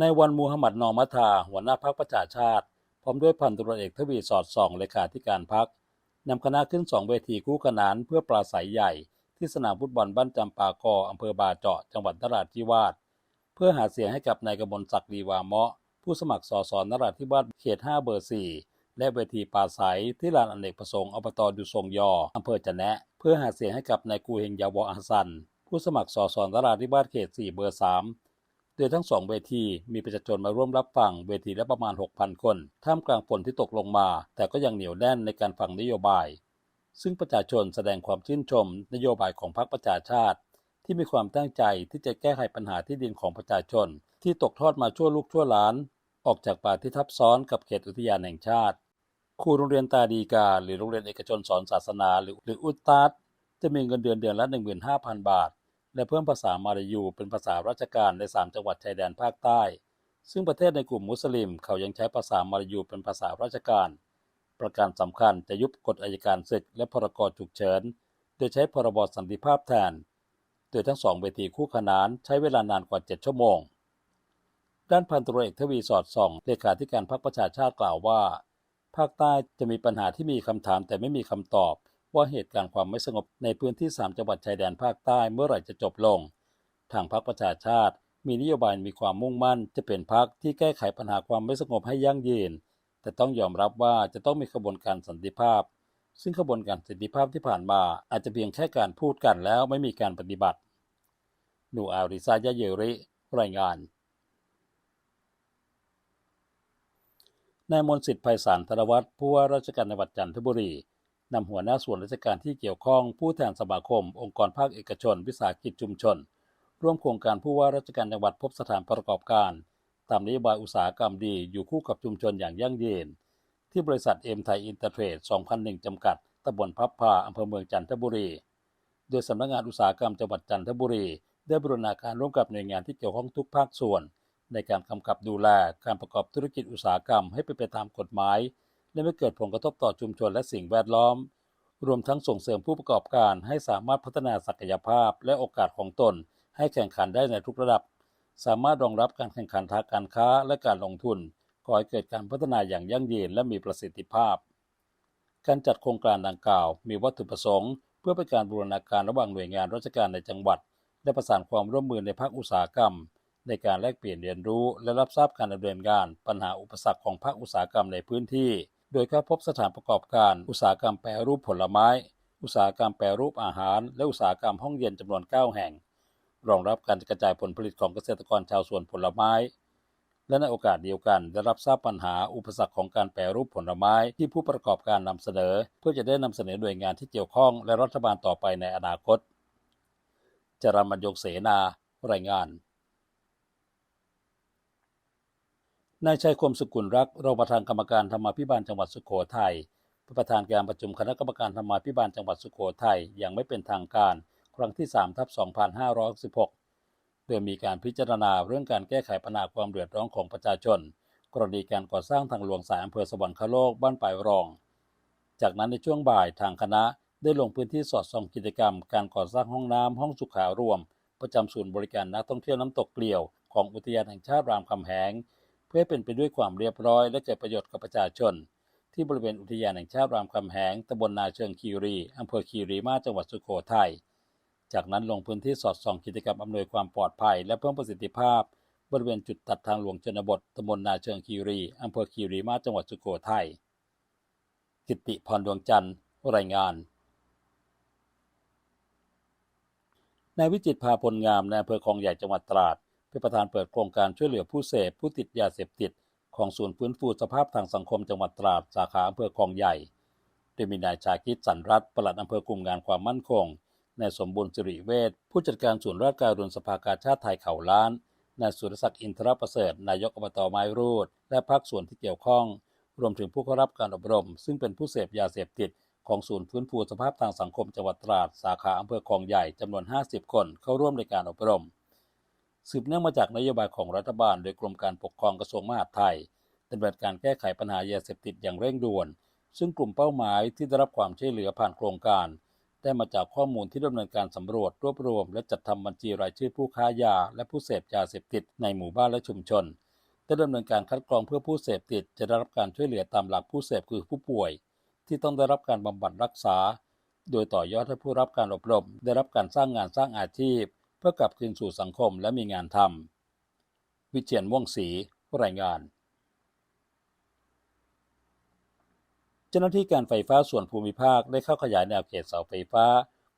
ในวันมูฮัมหมัดนอมัทาหัวหน้าพรรคประชาชาติ พร้อมด้วยพันตำรเอกทวีสอดส่องเลขาธิการพรรคนำคณะขึ้นสองเวทีคู่ขนานเพื่อปราศัยใหญ่ ที่สนามฟุตบอลบ้านจำปากออำเภอบาเจาะจังหวัดนราธิวาสเพื่อหาเสียงให้กับนายกมลศักดิ์ดีวาเมาะ ผู้สมัครสสนราธิวาสเขต 5 เบอร์ 4 และเวทีปราศัยที่ลานอเนกประสงค์อบตดุทรงยออำเภอจะแนะ เพื่อหาเสียงให้กับนายกูเฮงยาวออาซัน ผู้สมัครสสนราธิวาสเขต 4 เบอร์ 3 โดยทั้งสองเวทีมีประชาชนมาร่วมรับฟังเวทีละประมาณ 6,000 คน ท่ามกลางฝนที่ตกลงมา แต่ก็ยังเหนียวแน่นในการฟังนโยบาย ซึ่งประชาชนแสดงความชื่นชมนโยบายของพรรคประชาชาติ ที่มีความตั้งใจที่จะแก้ไขปัญหาที่ดินของประชาชน ที่ตกทอดมาชั่วลูกชั่วหลาน ออกจากป่าที่ทับซ้อนกับเขตอุทยานแห่งชาติครูโรงเรียนตาดีกา หรือโรงเรียนเอกชนสอนศาสนา หรือหรืออุตตาดจะมีเงินเดือนเดือนละ 15,000 บาท และเพิ่มภาษามาลายูเป็นภาษาราชการใน 3 จังหวัดชายแดนภาคใต้ ซึ่งประเทศในกลุ่มมุสลิม เขายังใช้ภาษามาลายูเป็นภาษาราชการ ประการสำคัญจะยุบกฎอัยการศึกและพรกฉุกเฉิน โดยใช้พรบสันติภาพแทน โดยทั้งสองเวทีคู่ขนานใช้เวลานานกว่า 7 ชั่วโมง ด้านพันตรเอกทวีสอดส่องเลขาธิการพรรคประชาชาติกล่าวว่า ภาคใต้จะมีปัญหาที่มีคำถามแต่ไม่มีคำตอบ ว่าเหตุการณ์ความไม่สงบในพื้นที่ 3 จังหวัดชายแดนภาคใต้เมื่อไหร่จะจบลง ทางพรรคประชาชาติ มีนโยบายมีความมุ่งมั่น จะเป็นพรรคที่แก้ไขปัญหาความไม่สงบให้ยั่งยืน แต่ต้องยอมรับว่าจะต้องมีขบวนการสันติภาพ ซึ่งขบวนการสันติภาพที่ผ่านมาอาจจะเพียงแค่การพูดกันแล้วไม่มีการปฏิบัตินูอาริซายะเยริ รายงานนายมนสิทธิ์ไพศาลธนวัฒน์ผู้ว่าราชการจังหวัดจันทบุรี นำหัวหน้าส่วนราชการที่เกี่ยวข้องผู้แทนสมาคม องค์กรภาคเอกชน วิสาหกิจชุมชน ร่วมโครงการผู้ว่าราชการจังหวัดพบสถานประกอบการ ตามนโยบายอุตสาหกรรมดีอยู่คู่กับชุมชนอย่างยั่งยืน ที่บริษัทเอ็มไทยอินเตอร์เทรด 2001 จำกัดตำบลพับพาอำเภอเมืองจันทบุรี โดยสำนักงานอุตสาหกรรมจังหวัดจันทบุรี ได้บรณาการร่วมกับหน่วยงานที่เกี่ยวข้องทุกภาคส่วน ในการกำกับดูแลการประกอบธุรกิจอุตสาหกรรมให้เป็นไปตามกฎหมาย และไม่เกิดผลกระทบต่อชุมชนและสิ่งแวดล้อม รวมทั้งส่งเสริมผู้ประกอบการให้สามารถพัฒนาศักยภาพและโอกาสของตน ให้แข่งขันได้ในทุกระดับ สามารถรองรับการแข่งขันทางการค้าและการลงทุนก่อให้เกิดการพัฒนาอย่างยั่งยืนและมีประสิทธิภาพ การจัดโครงการดังกล่าว มีวัตถุประสงค์ เพื่อเป็นการบูรณาการระหว่างหน่วยงานราชการในจังหวัด และประสานความร่วมมือในภาคอุตสาหกรรม ในการแลกเปลี่ยนเรียนรู้ และรับทราบการดำเนินงาน ปัญหาอุปสรรคของภาคอุตสาหกรรมในพื้นที่ โดยเข้าพบสถานประกอบการ อุตสาหกรรมแปรรูปผลไม้ อุตสาหกรรมแปรรูปอาหาร และอุตสาหกรรมห้องเย็นจำนวน 9 แห่ง รองรับการกระจายผลผลิตของเกษตรกรชาวสวนผลไม้ และในโอกาสเดียวกันได้รับทราบปัญหาอุปสรรคของการแปรรูปผลไม้ที่ผู้ประกอบการนำเสนอ เพื่อจะได้นำเสนอหน่วยงานที่เกี่ยวข้องและรัฐบาลต่อไปในอนาคตจรมันยกเสนา รายงาน นายชัยคมสกุลรักรองประธานกรรมการธรรมาภิบาลจังหวัดสุโขทัยประธานการประชุมคณะกรรมการธรรมาภิบาลจังหวัดสุโขทัยอย่างไม่เป็นทางการ ครั้งที่3ทับ2566 โดยมีการพิจารณาเรื่องการแก้ไขปัญหาความเดือดร้อนของประชาชน กรณีการก่อสร้างทางหลวงสายอำเภอสวรรคโลกบ้านปลายรอง จากนั้นในช่วงบ่ายทางคณะได้ลงพื้นที่สอดส่องกิจกรรม การก่อสร้างห้องน้ำห้องสุขารวม ประจำศูนย์บริการนักท่องเที่ยวน้ำตกเกลียว ของอุทยานแห่งชาติรามคำแหง พื่อให้เป็นไปด้วยความเรียบร้อย และเกิดประโยชน์กับประชาชน ที่บริเวณอุทยานแห่งชาติรามคำแหงตำบลนาเชิงคีรีอำเภอคีรีมาจังหวัดสุโขทัย จากนั้นลงพื้นที่สอดส่องกิจกรรมอำนวยความปลอดภัย และเพิ่มประสิทธิภาพ บริเวณจุดตัดทางหลวงชนบทตำบลนาเชิงคีรีอำเภอคีรีมาจังหวัดสุโขทัย กิตติพรดวงจันทร์ รายงานนายวิจิตรภาพลงามในอำเภอคลองใหญ่จังหวัดตราด เป็นประธานเปิดโครงการช่วยเหลือผู้เสพผู้ติดยาเสพติด ของศูนย์ฟื้นฟูสภาพทางสังคมจังหวัดตราดสาขาอำเภอคลองใหญ่โดยมีนายชาคิดสันรัตปลัดอำเภอกลุ่มงานความมั่นคงนายสมบูรณ์สิริเวชผู้จัดการศูนย์ราชการุณสภากาชาติไทยเขาล้านนายสุรศักดิ์อินทรประเสริฐนายกอบตไม้รูด และภาคส่วนที่เกี่ยวข้อง รวมถึงผู้เข้ารับการอบรม ซึ่งเป็นผู้เสพยาเสพติดของศูนย์ฟื้นฟูสภาพทางสังคมจังหวัดตราด สาขาอำเภอคลองใหญ่จำนวน 50 คนเข้าร่วมในการอบรม สืบเนื่องมาจากนโยบายของรัฐบาล โดยกรมการปกครองกระทรวงมหาดไทยดำเนินการแก้ไขปัญหายาเสพติดอย่างเร่งด่วน ซึ่งกลุ่มเป้าหมายที่ได้รับความช่วยเหลือผ่านโครงการ ได้มาจากข้อมูลที่ดำเนินการสำรวจรวบรวม และจัดทำบัญชีรายชื่อผู้ค้ายา และผู้เสพยาเสพติดในหมู่บ้านและชุมชนได้ดำเนินการคัดกรองเพื่อผู้เสพติดจะได้รับการช่วยเหลือตามหลักผู้เสพคือผู้ป่วย ที่ต้องได้รับการบำบัดรักษา โดยต่อยอดให้ผู้รับการอบรม ได้รับการสร้างงานสร้างอาชีพ พื่อกลับคืนสู่สังคมและมีงานทำวิเชียนม่วงศรีรายงานเจ้าหน้าที่การไฟฟ้าส่วนภูมิภาคได้เข้าขยายแนวเขตเสาไฟฟ้า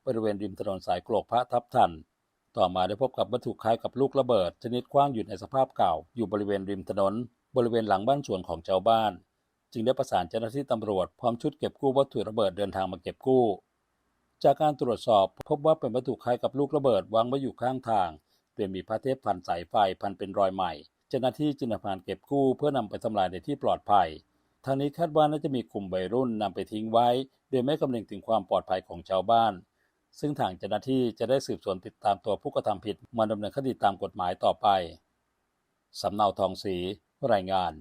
บริเวณริมถนนสายโกลกพระทับทัน ต่อมาได้พบกับวัตถุคล้ายกับลูกระเบิด ชนิดกว้างอยู่ในสภาพเก่า อยู่บริเวณริมถนน บริเวณหลังบ้านสวนของชาวบ้าน จึงได้ประสานเจ้าหน้าที่ตำรวจพร้อมชุดเก็บกู้วัตถุระเบิดเดินทางมาเก็บกู้ จากการตรวจสอบพบว่าเป็นวัตถุคล้ายกับลูกระเบิดวางไว้อยู่ข้างทางโดยมีพระเทพพันสายไฟพันเป็นรอยใหม่ เจ้าหน้าที่จึงนำพานเก็บกู้เพื่อนำไปทำลายในที่ปลอดภัย ทางนี้คาดว่าน่าจะมีกลุ่มวัยรุ่นนำไปทิ้งไว้ โดยไม่คำนึงถึงความปลอดภัยของชาวบ้าน ซึ่งทางเจ้าหน้าที่จะได้สืบสวนติดตามตัวผู้กระทำผิดมาดำเนินคดีตามกฎหมายต่อไปสำเนาทองศรีรายงาน